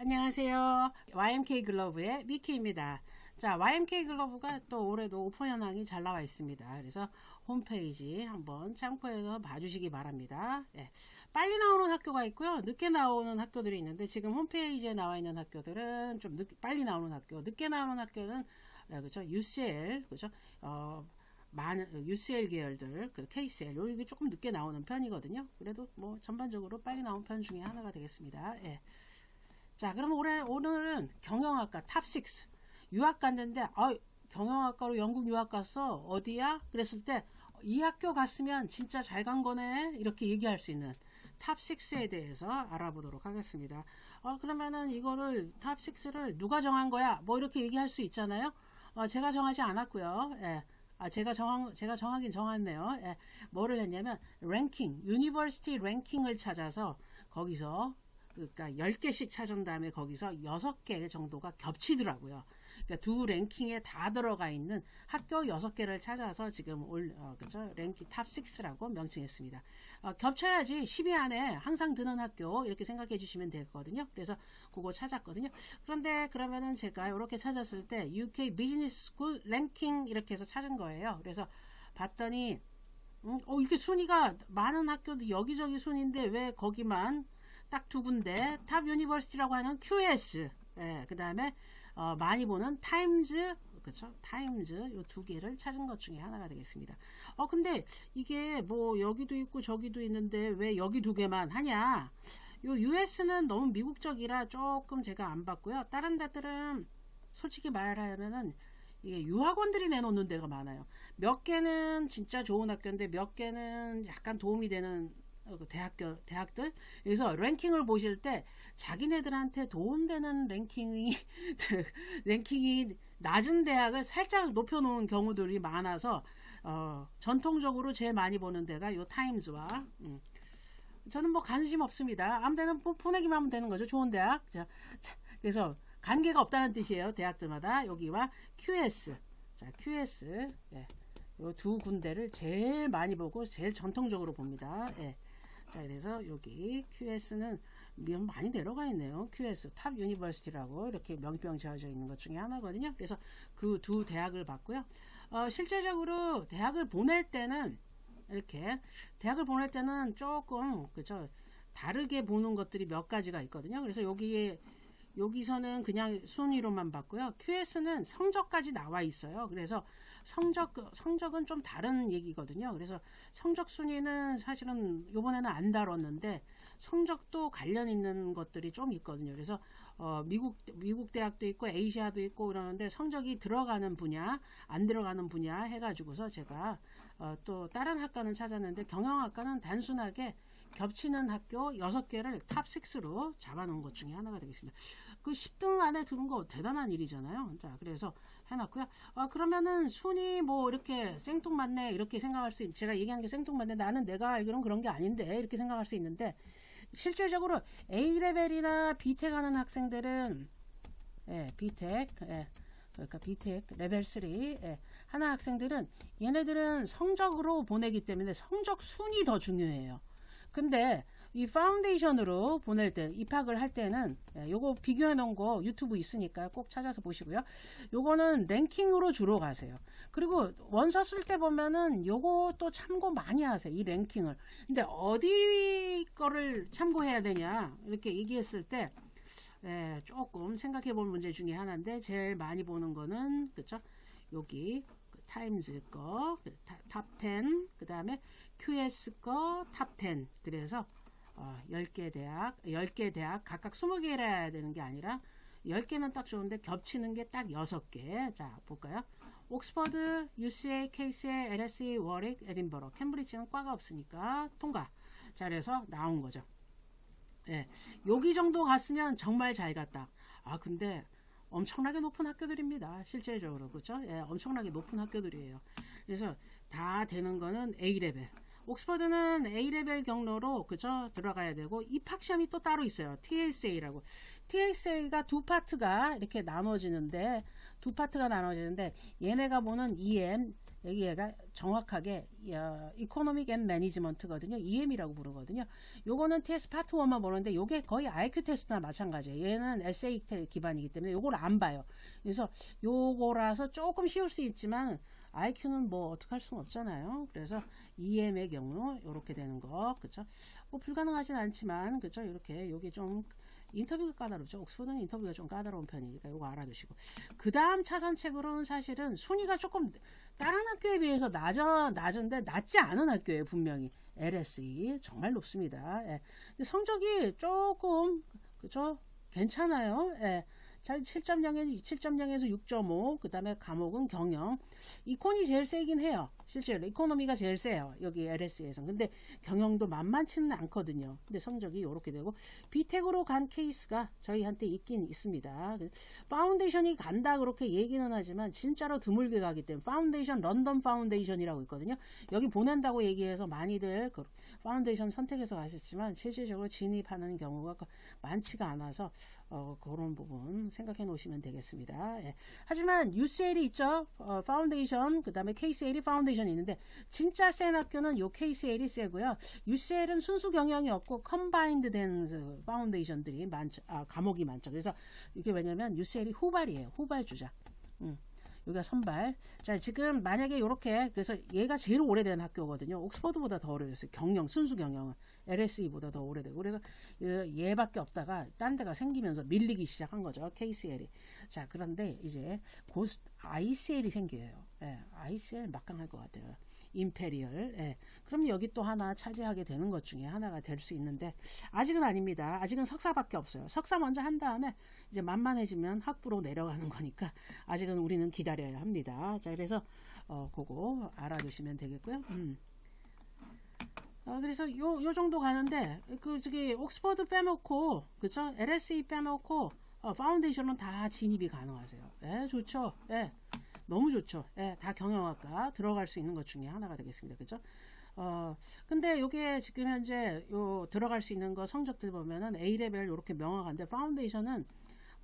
안녕하세요. YMK 글러브의 미키입니다. 자, YMK 글러브가 또 올해도 오픈 현황이 잘 나와 있습니다. 그래서 홈페이지 한번 참고해서 봐주시기 바랍니다. 예. 빨리 나오는 학교가 있고요. 늦게 나오는 학교들이 있는데 지금 홈페이지에 나와 있는 학교들은 좀 늦, 빨리 나오는 학교, 늦게 나오는 학교는 예, 그죠 UCL 그죠 어, 많은 UCL 계열들, 그 KCL 이게 조금 늦게 나오는 편이거든요. 그래도 뭐 전반적으로 빨리 나온 편 중에 하나가 되겠습니다. 예. 자, 그럼 올해 오늘은 경영학과 탑6 유학 갔는데 아, 경영학과로 영국 유학 갔어 어디야? 그랬을 때 이 학교 갔으면 진짜 잘 간 거네 이렇게 얘기할 수 있는 탑6에 대해서 알아보도록 하겠습니다. 어, 그러면은 이거를 탑6를 누가 정한 거야? 뭐 이렇게 얘기할 수 있잖아요. 어, 제가 정하지 않았고요. 예. 아, 제가 정한, 제가 정하긴 정했네요. 예. 뭐를 했냐면, 랭킹, 유니버시티 랭킹을 찾아서 거기서 그러니까 10개씩 찾은 다음에 거기서 6개 정도가 겹치더라고요. 그러니까 두 랭킹에 다 들어가 있는 학교 6개를 찾아서 지금 올, 어, 그죠? 랭킹 탑6라고 명칭했습니다. 어, 겹쳐야지 10위 안에 항상 드는 학교 이렇게 생각해 주시면 되거든요. 그래서 그거 찾았거든요. 그런데 그러면은 제가 이렇게 찾았을 때 UK 비즈니스 스쿨 랭킹 이렇게 해서 찾은 거예요. 그래서 봤더니 음, 어, 이렇게 순위가 많은 학교도 여기저기 순인데 왜 거기만 딱 두 군데 탑 유니버시티라고 하는 QS 예, 그 다음에 어, 많이 보는 타임즈 그렇죠 타임즈 요두 개를 찾은 것 중에 하나가 되겠습니다. 어 근데 이게 뭐 여기도 있고 저기도 있는데 왜 여기 두 개만 하냐? 요 US는 너무 미국적이라 조금 제가 안 봤고요. 다른 데들은 솔직히 말하면은 이게 유학원들이 내놓는 데가 많아요. 몇 개는 진짜 좋은 학교인데 몇 개는 약간 도움이 되는 대학교 대학들 그래서 랭킹을 보실 때 자기네들한테 도움되는 랭킹이 랭킹이 낮은 대학을 살짝 높여놓은 경우들이 많아서 어, 전통적으로 제일 많이 보는 데가 요 타임즈와 음. 저는 뭐 관심 없습니다. 아무 데나 보- 보내기만 하면 되는 거죠. 좋은 대학. 자, 자, 그래서 관계가 없다는 뜻이에요. 대학들마다 여기와 QS. 자, QS. 예. 요두 군데를 제일 많이 보고 제일 전통적으로 봅니다. 예. 자, 그래서 여기 QS는 많이 내려가 있네요. QS 탑 유니버시티라고 이렇게 명병 지어져 있는 것 중에 하나거든요. 그래서 그 두 대학을 봤고요. 어, 실제적으로 대학을 보낼 때는 이렇게 대학을 보낼 때는 조금 그죠 다르게 보는 것들이 몇 가지가 있거든요. 그래서 여기에 여기서는 그냥 순위로만 봤고요. QS는 성적까지 나와 있어요. 그래서 성적 성적은 좀 다른 얘기거든요. 그래서 성적 순위는 사실은 이번에는 안 다뤘는데 성적도 관련 있는 것들이 좀 있거든요. 그래서 어, 미국 미국 대학도 있고 에이시아도 있고 그러는데 성적이 들어가는 분야, 안 들어가는 분야 해가지고서 제가 어, 또 다른 학과는 찾았는데 경영학과는 단순하게 겹치는 학교 6개를 탑6로 잡아놓은 것 중에 하나가 되겠습니다. 그 10등 안에 드는 거 대단한 일이잖아요. 자, 그래서 해놨고요. 아, 그러면은 순위 뭐 이렇게 생뚱맞네 이렇게 생각할 수 있, 제가 얘기하는 게 생뚱맞네. 나는 내가 알기로는 그런 게 아닌데 이렇게 생각할 수 있는데 실질적으로 A레벨이나 B텍 하는 학생들은 예, B텍, 예, 그러니까 B텍 레벨 3 예, 하는 학생들은 얘네들은 성적으로 보내기 때문에 성적 순이 더 중요해요. 근데 이 파운데이션으로 보낼 때 입학을 할 때는 예, 요거 비교해 놓은 거 유튜브 있으니까 꼭 찾아서 보시고요. 요거는 랭킹으로 주로 가세요. 그리고 원서 쓸 때 보면은 요거 또 참고 많이 하세요. 이 랭킹을. 근데 어디 거를 참고해야 되냐 이렇게 얘기했을 때 예, 조금 생각해 볼 문제 중에 하나인데 제일 많이 보는 거는 그쵸 여기 그 타임즈 거, 그 타- 탑 10, 그 다음에 QS 거, 탑 10. 그래서, 어, 10개 대학, 10개 대학, 각각 20개라 해야 되는 게 아니라, 10개면 딱 좋은데, 겹치는 게 딱 6개. 자, 볼까요? 옥스퍼드, UCA, KCA, LSE, 워릭, 에딘버러. 캠브리지는 과가 없으니까 통과. 자, 그래서 나온 거죠. 예, 여기 정도 갔으면 정말 잘 갔다. 아, 근데 엄청나게 높은 학교들입니다. 실질적으로. 그렇죠? 예, 엄청나게 높은 학교들이에요. 그래서 다 되는 거는 A레벨. 옥스퍼드는 A레벨 경로로 그죠 들어가야 되고 입학 시험이 또 따로 있어요. TSA라고. TSA가 두 파트가 이렇게 나눠지는데 두 파트가 나눠지는데 얘네가 보는 EM 여기가 정확하게 어, 이코노믹 앤 매니지먼트거든요. EM이라고 부르거든요. 요거는 테스트 파트 1만 보는데 요게 거의 IQ 테스트나 마찬가지예요. 얘는 에세이 기반이기 때문에 요걸 안 봐요. 그래서 요거라서 조금 쉬울 수 있지만 IQ는 뭐 어떻게 할 수는 없잖아요. 그래서 EM의 경우 이렇게 되는 거, 그렇죠? 뭐 불가능하진 않지만, 그렇죠? 이렇게 요게 좀 인터뷰가 까다롭죠. 옥스퍼드는 인터뷰가 좀 까다로운 편이니까 요거 알아두시고. 그 다음 차선책으로는 사실은 순위가 조금 다른 학교에 비해서 낮아, 낮은데 낮지 않은 학교에 분명히 LSE 정말 높습니다. 예. 성적이 조금, 그죠? 괜찮아요. 예. 잘 7.0에 7.0에서 6.5. 그 다음에 과목은 경영. 이콘이 제일 세긴 해요. 실제로 이코노미가 제일 세요. 여기 LS에서. 근데 경영도 만만치는 않거든요. 근데 성적이 이렇게 되고 비텍으로 간 케이스가 저희한테 있긴 있습니다. 파운데이션이 간다 그렇게 얘기는 하지만 진짜로 드물게 가기 때문에 파운데이션 런던 파운데이션이라고 있거든요. 여기 보낸다고 얘기해서 많이들 그 파운데이션 선택해서 가셨지만 실질적으로 진입하는 경우가 많지가 않아서 어, 그런 부분 생각해 놓으시면 되겠습니다. 예. 하지만 UCL이 있죠. 어, 파운데이션, 그 다음에 KCL이 파운데이션이 있는데, 진짜 센 학교는 요 KCL이 세고요. UCL은 순수 경영이 없고, 컴바인드 된 파운데이션들이 많죠. 아, 과목이 많죠. 그래서 이게 왜냐면 UCL이 후발이에요. 후발 주자. 음. 여기가 선발. 자, 지금 만약에 이렇게 그래서 얘가 제일 오래된 학교거든요. 옥스퍼드보다 더 오래됐어요. 경영, 순수 경영은 LSE보다 더 오래되고 그래서 얘밖에 없다가 딴 데가 생기면서 밀리기 시작한 거죠. KCL이. 자, 그런데 이제 고 ICL이 생겨요. 예, ICL 막강할 것 같아요. 임페리얼. 예. 그럼 여기 또 하나 차지하게 되는 것 중에 하나가 될 수 있는데 아직은 아닙니다. 아직은 석사밖에 없어요. 석사 먼저 한 다음에 이제 만만해지면 학부로 내려가는 거니까 아직은 우리는 기다려야 합니다. 자, 그래서 어, 그거 알아두시면 되겠고요. 음. 어, 그래서 요, 요 정도 가는데, 그, 저기, 옥스퍼드 빼놓고, 그쵸? LSE 빼놓고, 어, 파운데이션은 다 진입이 가능하세요. 예, 좋죠. 예. 너무 좋죠. 예, 다 경영학과 들어갈 수 있는 것 중에 하나가 되겠습니다. 그죠? 어, 근데 요게 지금 현재 요 들어갈 수 있는 거 성적들 보면은 A레벨 이렇게 명확한데 파운데이션은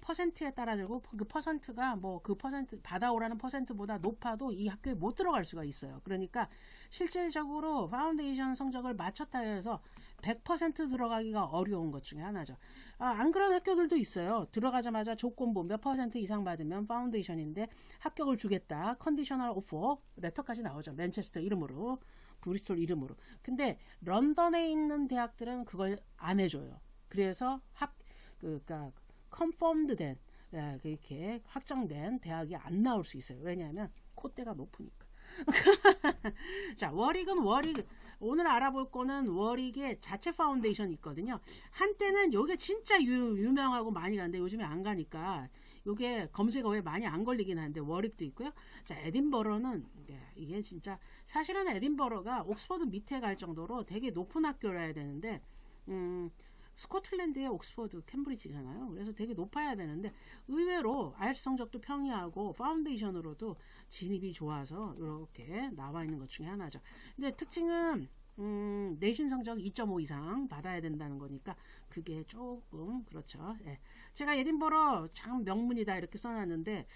퍼센트에 따라 들고 그 퍼센트가 뭐 그 퍼센트 받아오라는 퍼센트보다 높아도 이 학교에 못 들어갈 수가 있어요. 그러니까 실질적으로 파운데이션 성적을 맞췄다 해서 100% 들어가기가 어려운 것 중에 하나죠. 아, 안 그런 학교들도 있어요. 들어가자마자 조건부 몇 퍼센트 이상 받으면 파운데이션인데 합격을 주겠다. 컨디셔널 오퍼 레터까지 나오죠. 맨체스터 이름으로 브리스톨 이름으로. 근데 런던에 있는 대학들은 그걸 안 해줘요. 그래서 합 그니까 컨펌드 된 예, 그렇게 확정된 대학이 안 나올 수 있어요. 왜냐하면 콧대가 높으니까. 자, 워릭은 워릭. 오늘 알아볼 거는 워릭의 자체 파운데이션이 있거든요. 한때는 여기 진짜 유, 유명하고 많이 가는데 요즘에 안 가니까 요게 검색어에 많이 안 걸리긴 하는데 워릭도 있고요. 자, 에딘버러는 네, 이게 진짜 사실은 에딘버러가 옥스퍼드 밑에 갈 정도로 되게 높은 학교라 해야 되는데 음, 스코틀랜드의 옥스퍼드 캠브리지잖아요. 그래서 되게 높아야 되는데 의외로 IELTS 성적도 평이하고 파운데이션으로도 진입이 좋아서 이렇게 나와 있는 것 중에 하나죠. 근데 특징은 음, 내신 성적 2.5 이상 받아야 된다는 거니까 그게 조금 그렇죠. 예. 제가 에딘버러 참 명문이다 이렇게 써놨는데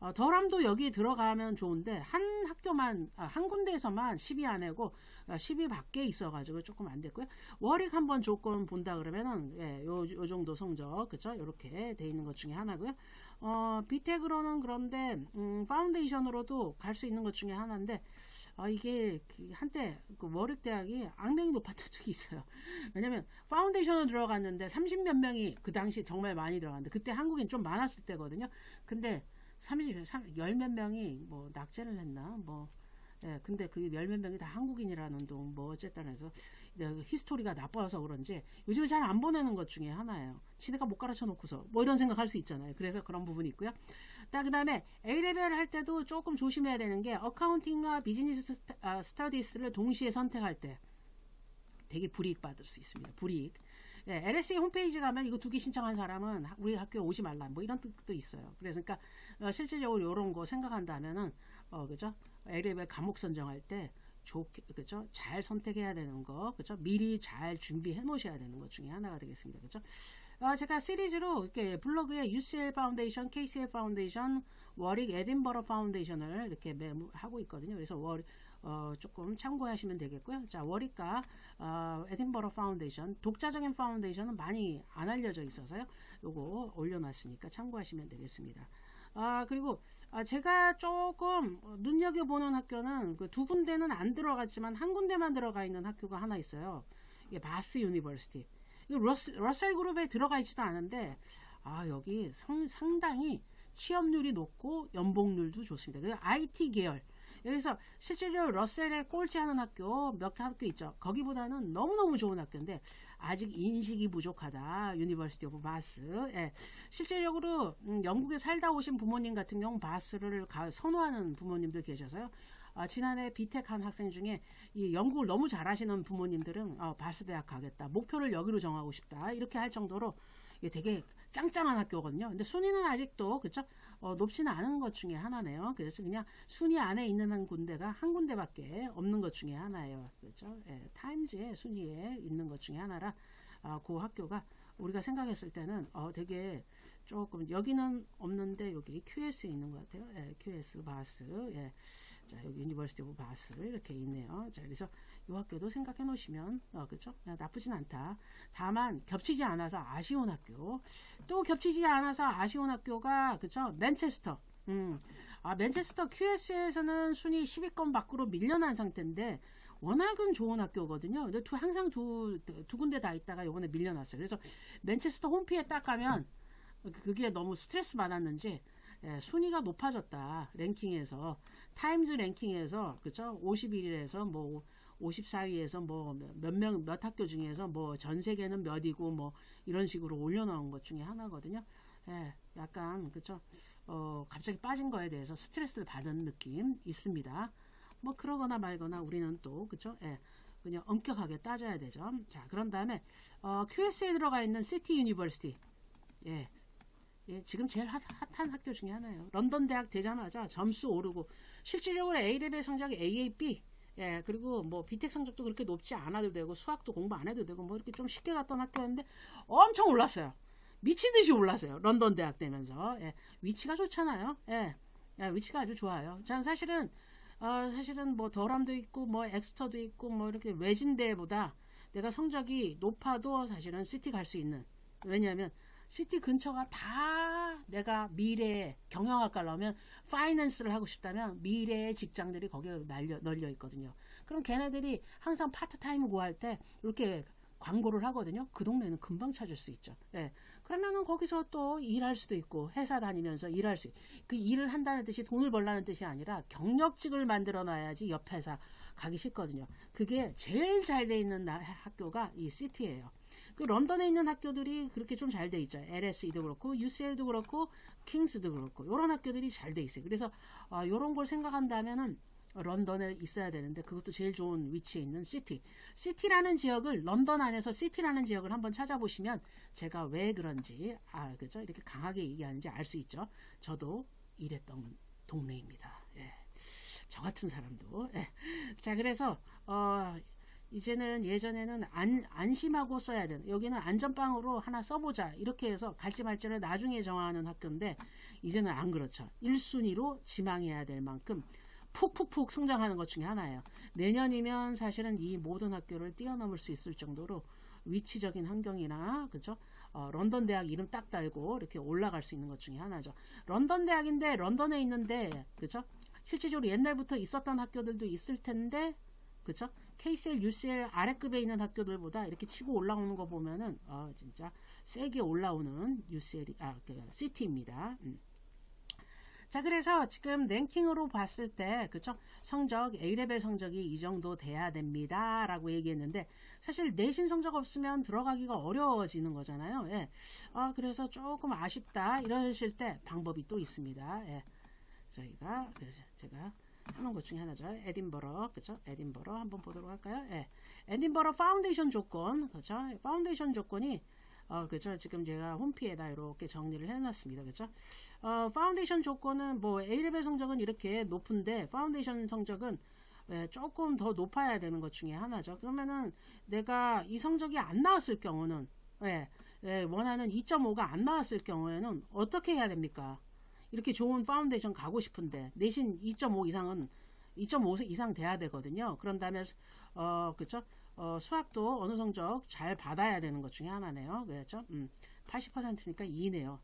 어, 덜함도 여기 들어가면 좋은데 한 학교만 아, 한 군데에서만 10위 안에고 10위 어, 밖에 있어가지고 조금 안 됐고요. 월익 한번 조건 본다 그러면은 예, 요, 요 정도 성적 그쵸? 이렇게 돼 있는 것 중에 하나고요. 어, 비텍으로는 그런데 음, 파운데이션으로도 갈 수 있는 것 중에 하나인데 어, 이게 그 한때 그 월익 대학이 악명이 높았던 적이 있어요. 왜냐면 파운데이션으로 들어갔는데 30몇 명이 그 당시 정말 많이 들어갔는데 그때 한국인 좀 많았을 때거든요. 근데 30, 30, 열몇 명이 뭐 낙제를 했나? 뭐, 예, 근데 그 열 몇 명이 다 한국인이라는 동, 뭐, 어쨌든 해서, 히스토리가 나빠서 그런지 요즘에 잘 안 보내는 것 중에 하나예요. 지네가 못 가르쳐 놓고서, 뭐 이런 생각 할 수 있잖아요. 그래서 그런 부분이 있고요. 그 다음에 A레벨 할 때도 조금 조심해야 되는 게, 어카운팅과 비즈니스 스타, 아, 스터디스를 동시에 선택할 때 되게 불이익 받을 수 있습니다. 불이익. 예, LSE 홈페이지 가면 이거 두 개 신청한 사람은 우리 학교에 오지 말라 뭐 이런 뜻도 있어요. 그래서 그러니까 어, 실질적으로 이런 거 생각한다면은 어 그죠? LM의 과목 선정할 때 좋게 그죠? 잘 선택해야 되는 거 그죠? 미리 잘 준비해 놓으셔야 되는 것 중에 하나가 되겠습니다. 그죠? 어, 제가 시리즈로 이렇게 블로그에 UCL 파운데이션, KCL 파운데이션, 워릭 에딘버러 파운데이션을 이렇게 메모 하고 있거든요. 그래서 월 어, 조금 참고하시면 되겠고요. 자, 워릭과 어, 에딘버러 파운데이션, 독자적인 파운데이션은 많이 안 알려져 있어서요. 요거 올려놨으니까 참고하시면 되겠습니다. 아, 그리고 아, 제가 조금 눈여겨보는 학교는 그 두 군데는 안 들어갔지만 한 군데만 들어가 있는 학교가 하나 있어요. 이게 바스 유니버시티. 이 러스, 러셀 그룹에 들어가 있지도 않은데 아, 여기 성, 상당히 취업률이 높고 연봉률도 좋습니다. 그 IT 계열. 그래서 실제로 러셀에 꼴찌하는 학교 몇 학교 있죠. 거기보다는 너무너무 좋은 학교인데 아직 인식이 부족하다. 유니버시티 오브 바스. 예. 실제적으로 음, 영국에 살다 오신 부모님 같은 경우 바스를 가, 선호하는 부모님들 계셔서요. 아, 지난해 비텍한 학생 중에 이 영국을 너무 잘하시는 부모님들은 어, 바스 대학 가겠다. 목표를 여기로 정하고 싶다. 이렇게 할 정도로 되게 짱짱한 학교거든요. 근데 순위는 아직도 그렇죠? 어, 높지는 않은 것 중에 하나네요. 그래서 그냥 순위 안에 있는 한 군데가 한 군데밖에 없는 것 중에 하나예요. 그렇죠? 예, 타임즈의 순위에 있는 것 중에 하나라 아, 그 학교가 우리가 생각했을 때는 어, 되게 조금 여기는 없는데 여기 QS에 있는 것 같아요. 예, QS 바스. 예. 자, 여기 유니버시티 오브 바스 이렇게 있네요. 자, 그래서 이 학교도 생각해 놓으시면 어, 그렇죠? 나쁘진 않다. 다만 겹치지 않아서 아쉬운 학교. 또 겹치지 않아서 아쉬운 학교가 그렇죠? 맨체스터. 음. 아, 맨체스터 QS에서는 순위 10위권 밖으로 밀려난 상태인데 워낙은 좋은 학교거든요. 근데 두, 항상 두, 두 군데 다 있다가 요번에 밀려났어요. 그래서 맨체스터 홈피에 딱 가면 그게 너무 스트레스 받았는지 예, 순위가 높아졌다. 랭킹에서 타임즈 랭킹에서 그죠? 51위에서 뭐 54위에서 뭐 몇 명 몇 학교 중에서 뭐 전 세계는 몇이고 뭐 이런 식으로 올려놓은 것 중에 하나거든요. 예, 약간 그죠? 어, 갑자기 빠진 거에 대해서 스트레스를 받은 느낌 있습니다. 뭐 그러거나 말거나 우리는 또 그죠? 예. 그냥 엄격하게 따져야 되죠. 자, 그런 다음에 어, QS에 들어가 있는 시티 유니버시티. 예. 예, 지금 제일 핫, 한 학교 중에 하나예요. 런던 대학 되자마자 점수 오르고 실질적으로 A레벨 성적이 AAB 예, 그리고 뭐 비텍 성적도 그렇게 높지 않아도 되고 수학도 공부 안 해도 되고 뭐 이렇게 좀 쉽게 갔던 학교였는데 엄청 올랐어요. 미친 듯이 올랐어요. 런던 대학 되면서 예, 위치가 좋잖아요. 예, 예, 위치가 아주 좋아요. 전 사실은 어, 사실은 뭐 더람도 있고 뭐 엑스터도 있고 뭐 이렇게 외진대보다 내가 성적이 높아도 사실은 시티 갈 수 있는 왜냐하면 시티 근처가 다 내가 미래에 경영학과 나오면 파이낸스를 하고 싶다면 미래의 직장들이 거기에 날려, 널려 있거든요. 그럼 걔네들이 항상 파트타임 구할 때 이렇게 광고를 하거든요. 그 동네는 금방 찾을 수 있죠. 예. 그러면은 거기서 또 일할 수도 있고 회사 다니면서 일할 수, 그 일을 한다는 뜻이 돈을 벌라는 뜻이 아니라 경력직을 만들어 놔야지 옆 회사 가기 싫거든요. 그게 제일 잘 돼 있는 학교가 이 시티예요. 그 런던에 있는 학교들이 그렇게 좀 잘 돼 있죠. LSE도 그렇고 UCL도 그렇고 킹스도 그렇고 이런 학교들이 잘 돼 있어요. 그래서 어, 이런 걸 생각한다면은 런던에 있어야 되는데 그것도 제일 좋은 위치에 있는 시티. 시티라는 지역을 런던 안에서 시티라는 지역을 한번 찾아보시면 제가 왜 그런지 아 그죠 이렇게 강하게 얘기하는지 알 수 있죠. 저도 일했던 동네입니다. 예. 저 같은 사람도. 예. 자 그래서 어. 이제는 예전에는 안, 안심하고 써야 되는 여기는 안전빵으로 하나 써보자 이렇게 해서 갈지 말지를 나중에 정하는 학교인데 이제는 안 그렇죠. 1순위로 지망해야 될 만큼 푹푹푹 성장하는 것 중에 하나예요. 내년이면 사실은 이 모든 학교를 뛰어넘을 수 있을 정도로 위치적인 환경이나 그죠? 어, 런던 대학 이름 딱 달고 이렇게 올라갈 수 있는 것 중에 하나죠. 런던 대학인데 런던에 있는데 그죠? 실질적으로 옛날부터 있었던 학교들도 있을 텐데 그죠 KCL, UCL 아래급에 있는 학교들보다 이렇게 치고 올라오는 거 보면은 어, 진짜 세게 올라오는 UCL 아, 그 시티입니다. 음. 자, 그래서 지금 랭킹으로 봤을 때, 그쵸? 성적, A레벨 성적이 이 정도 돼야 됩니다. 라고 얘기했는데, 사실 내신 성적 없으면 들어가기가 어려워지는 거잖아요. 예. 아, 그래서 조금 아쉽다. 이러실 때 방법이 또 있습니다. 예. 저희가, 그래서 제가 하는 것 중에 하나죠. 에딘버러, 그죠? 에딘버러 한번 보도록 할까요? 예. 에딘버러 파운데이션 조건, 그죠? 파운데이션 조건이 어, 그죠? 지금 제가 홈피에다 이렇게 정리를 해놨습니다. 그죠? 어, 파운데이션 조건은 뭐 A레벨 성적은 이렇게 높은데 파운데이션 성적은 예, 조금 더 높아야 되는 것 중에 하나죠. 그러면은 내가 이 성적이 안 나왔을 경우는 예, 예, 원하는 2.5가 안 나왔을 경우에는 어떻게 해야 됩니까? 이렇게 좋은 파운데이션 가고 싶은데 내신 2.5 이상은 2.5 이상 돼야 되거든요. 그런 다음에 어 그쵸? 어, 수학도 어느 성적 잘 받아야 되는 것 중에 하나네요. 그렇죠? 음, 80%니까 2네요.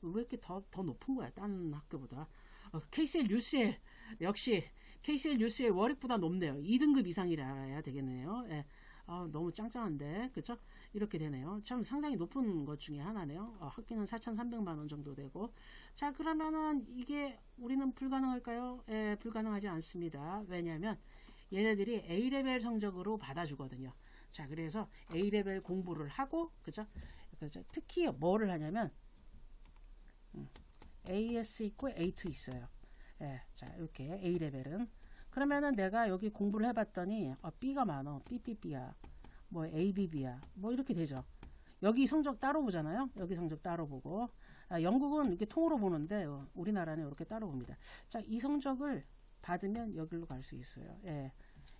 왜 이렇게 더, 더 높은 거야? 다른 학교보다. 어, KCL, UCL 역시 KCL, UCL 월익보다 높네요. 2등급 이상이라야 되겠네요. 예. 아, 너무 짱짱한데, 그쵸? 이렇게 되네요. 참 상당히 높은 것 중에 하나네요. 어, 학비는 4,300만 원 정도 되고. 자, 그러면은 이게 우리는 불가능할까요? 예, 불가능하지 않습니다. 왜냐하면 얘네들이 A레벨 성적으로 받아주거든요. 자, 그래서 A레벨 공부를 하고, 그죠? 그죠? 특히 뭐를 하냐면, 음, AS 있고 A2 있어요. 예, 자, 이렇게 A레벨은. 그러면은 내가 여기 공부를 해봤더니, 어, B가 많어. BBB야. 뭐 ABB야. 뭐 이렇게 되죠. 여기 성적 따로 보잖아요. 여기 성적 따로 보고. 아, 영국은 이렇게 통으로 보는데, 어, 우리나라는 이렇게 따로 봅니다. 자, 이 성적을 받으면 여기로 갈 수 있어요. 예.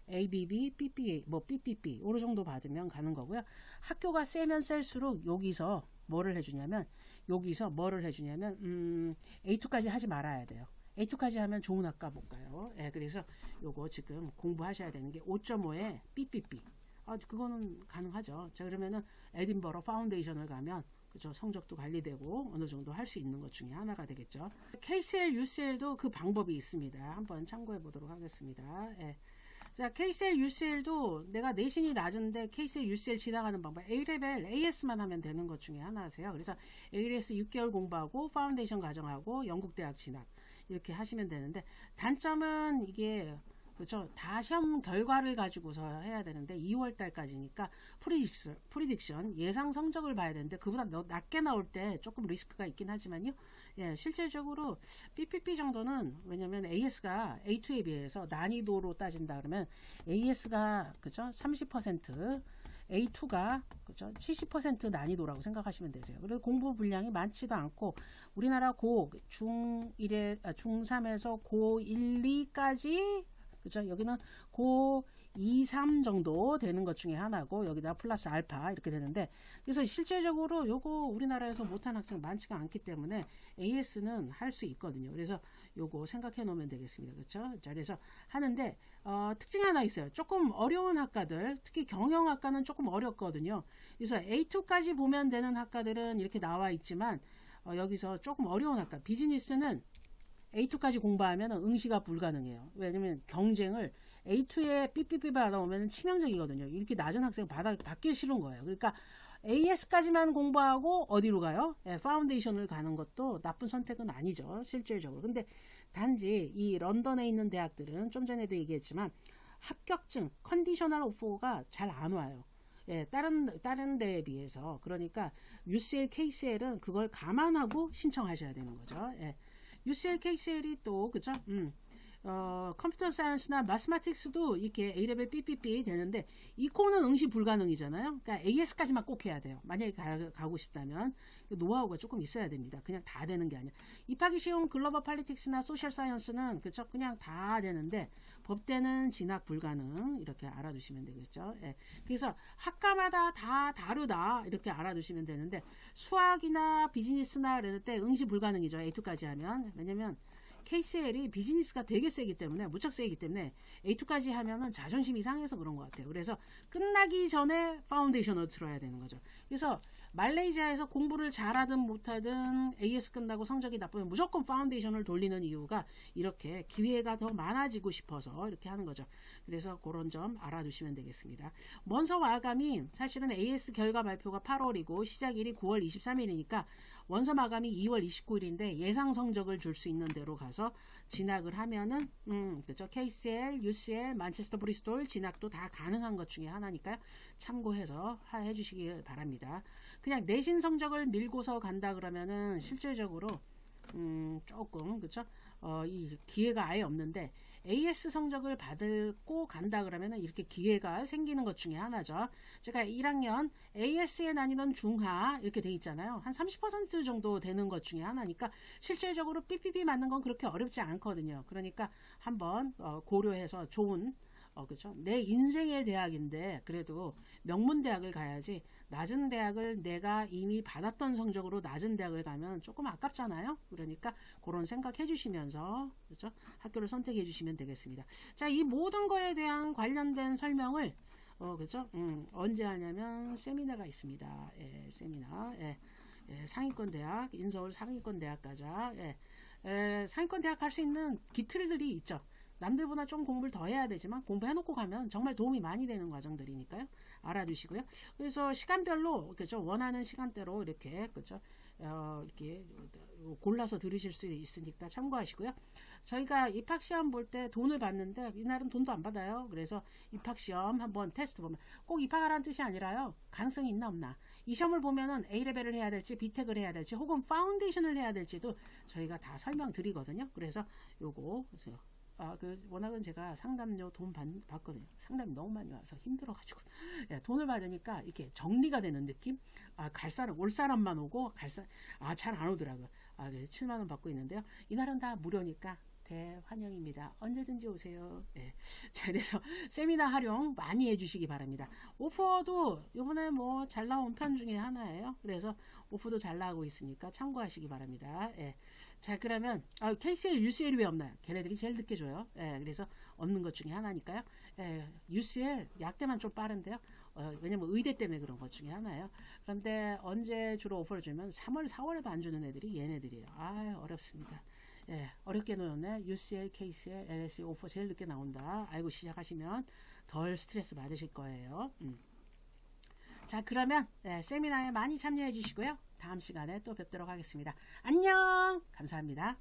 ABB, BBA, 뭐 BBB 어느 정도 받으면 가는 거고요. 학교가 세면 셀수록 여기서 뭐를 해주냐면 여기서 뭐를 해주냐면 음, A2까지 하지 말아야 돼요. A2까지 하면 좋은 학과 못 가요. 예, 그래서 요거 지금 공부하셔야 되는 게 5.5에 BBB. 아, 그거는 가능하죠. 자, 그러면은 에딘버러 파운데이션을 가면 그죠 성적도 관리되고 어느 정도 할 수 있는 것 중에 하나가 되겠죠. KCL, UCL도 그 방법이 있습니다. 한번 참고해 보도록 하겠습니다. 예. 자, KCL, UCL도 내가 내신이 낮은데 KCL, UCL 지나가는 방법 A레벨, AS만 하면 되는 것 중에 하나세요. 그래서 AS 6개월 공부하고 파운데이션 과정하고 영국대학 진학 이렇게 하시면 되는데 단점은 이게 그렇죠. 다 시험 결과를 가지고서 해야 되는데 2월 달까지니까 프리딕션, 프리딕션 예상 성적을 봐야 되는데 그보다 너- 낮게 나올 때 조금 리스크가 있긴 하지만요. 예, 실질적으로 PPP 정도는 왜냐면 AS가 A2에 비해서 난이도로 따진다 그러면 AS가 그죠? 30% A2가 그죠? 70% 난이도라고 생각하시면 되세요. 그래서 공부 분량이 많지도 않고 우리나라 고 중1에 아, 중3에서 고1, 2까지 그죠? 여기는 고 2, 3 정도 되는 것 중에 하나고 여기다 플러스 알파 이렇게 되는데 그래서 실제적으로 요거 우리나라에서 못한 학생 많지가 않기 때문에 AS는 할 수 있거든요. 그래서 요거 생각해 놓으면 되겠습니다. 그렇죠? 자, 그래서 하는데 어, 특징이 하나 있어요. 조금 어려운 학과들, 특히 경영학과는 조금 어렵거든요. 그래서 A2까지 보면 되는 학과들은 이렇게 나와 있지만 어, 여기서 조금 어려운 학과, 비즈니스는 A2까지 공부하면 응시가 불가능해요. 왜냐면 경쟁을 A2에 삐삐삐 받아오면 치명적이거든요. 이렇게 낮은 학생 받아, 받기 싫은 거예요. 그러니까 AS까지만 공부하고 어디로 가요? 예, 파운데이션을 가는 것도 나쁜 선택은 아니죠. 실질적으로. 근데 단지 이 런던에 있는 대학들은 좀 전에도 얘기했지만 합격증, 컨디셔널 오퍼가 잘 안 와요. 예, 다른 다른 데에 비해서 그러니까 UCL, KCL은 그걸 감안하고 신청하셔야 되는 거죠. 예. UCL, KCL이 또 그죠? 음. 어, 컴퓨터 사이언스나 마스마틱스도 이렇게 A레벨 삐삐삐 되는데 이코는 응시 불가능이잖아요. 그러니까 AS까지만 꼭 해야 돼요. 만약에 가, 가고 싶다면 노하우가 조금 있어야 됩니다. 그냥 다 되는 게 아니야. 입학이 쉬운 글로벌 팔리틱스나 소셜 사이언스는 그죠? 그냥 다 되는데 법대는 진학 불가능 이렇게 알아두시면 되겠죠. 예. 그래서 학과마다 다 다르다 이렇게 알아두시면 되는데 수학이나 비즈니스나 이럴 때 응시 불가능이죠. A2까지 하면 왜냐면 KCL이 비즈니스가 되게 세기 때문에 무척 세기 때문에 A2까지 하면은 자존심이 상해서 그런 것 같아요. 그래서 끝나기 전에 파운데이션을 들어야 되는 거죠. 그래서 말레이시아에서 공부를 잘하든 못하든 AS 끝나고 성적이 나쁘면 무조건 파운데이션을 돌리는 이유가 이렇게 기회가 더 많아지고 싶어서 이렇게 하는 거죠. 그래서 그런 점 알아두시면 되겠습니다. 원서 마감이 사실은 AS 결과 발표가 8월이고 시작일이 9월 23일이니까 원서 마감이 2월 29일인데 예상 성적을 줄 수 있는 대로 가서 진학을 하면은 음 그렇죠 KCL, UCL, 만체스터 브리스톨 진학도 다 가능한 것 중에 하나니까요 참고해서 해 주시기 바랍니다. 그냥 내신 성적을 밀고서 간다 그러면은 실질적으로 음 조금 그렇죠 어 이 기회가 아예 없는데 AS 성적을 받고 간다 그러면은 이렇게 기회가 생기는 것 중에 하나죠. 제가 1학년 AS에 다니던 중하 이렇게 돼 있잖아요. 한 30% 정도 되는 것 중에 하나니까 실질적으로 PPP 맞는 건 그렇게 어렵지 않거든요. 그러니까 한번 어, 고려해서 좋은 어, 그죠? 내 인생의 대학인데, 그래도 명문 대학을 가야지, 낮은 대학을 내가 이미 받았던 성적으로 낮은 대학을 가면 조금 아깝잖아요. 그러니까 그런 생각해 주시면서 그렇죠? 학교를 선택해 주시면 되겠습니다. 자, 이 모든 거에 대한 관련된 설명을 어, 그렇죠? 음, 언제 하냐면 세미나가 있습니다. 예, 세미나. 예. 예, 상위권 대학, 인서울 상위권 대학 가자. 예. 에, 상위권 대학 갈 수 있는 기틀들이 있죠. 남들보다 좀 공부를 더 해야 되지만 공부해놓고 가면 정말 도움이 많이 되는 과정들이니까요. 알아두시고요. 그래서 시간별로 그죠 원하는 시간대로 이렇게 그죠 어, 이렇게 골라서 들으실 수 있으니까 참고하시고요. 저희가 입학 시험 볼 때 돈을 받는데 이날은 돈도 안 받아요. 그래서 입학 시험 한번 테스트 보면 꼭 입학하라는 뜻이 아니라요. 가능성이 있나 없나. 이 시험을 보면은 A 레벨을 해야 될지 B텍을 해야 될지 혹은 파운데이션을 해야 될지도 저희가 다 설명드리거든요. 그래서 요거 그래서 아, 그, 워낙은 제가 상담료 돈 받, 받거든요. 상담이 너무 많이 와서 힘들어가지고. 예, 돈을 받으니까 이렇게 정리가 되는 느낌? 아, 갈 사람, 올 사람만 오고, 갈 사람, 아, 잘 안 오더라고요. 아, 그래서 7만원 받고 있는데요. 이날은 다 무료니까 대환영입니다. 언제든지 오세요. 예. 자, 그래서 세미나 활용 많이 해주시기 바랍니다. 오퍼도 이번에 뭐 잘 나온 편 중에 하나예요. 그래서 오퍼도 잘 나오고 있으니까 참고하시기 바랍니다. 예. 자, 그러면 아, KCL, UCL이 왜 없나요? 걔네들이 제일 늦게 줘요. 예, 그래서 없는 것 중에 하나니까요. 예, UCL 약대만 좀 빠른데요. 어, 왜냐면 의대 때문에 그런 것 중에 하나예요. 그런데 언제 주로 오퍼를 주면 3월, 4월에도 안 주는 애들이 얘네들이에요. 아, 어렵습니다. 예, 어렵게 놓였네. UCL, KCL, LSE 오퍼 제일 늦게 나온다. 알고 시작하시면 덜 스트레스 받으실 거예요. 음. 자, 그러면 예, 세미나에 많이 참여해 주시고요. 다음 시간에 또 뵙도록 하겠습니다. 안녕! 감사합니다.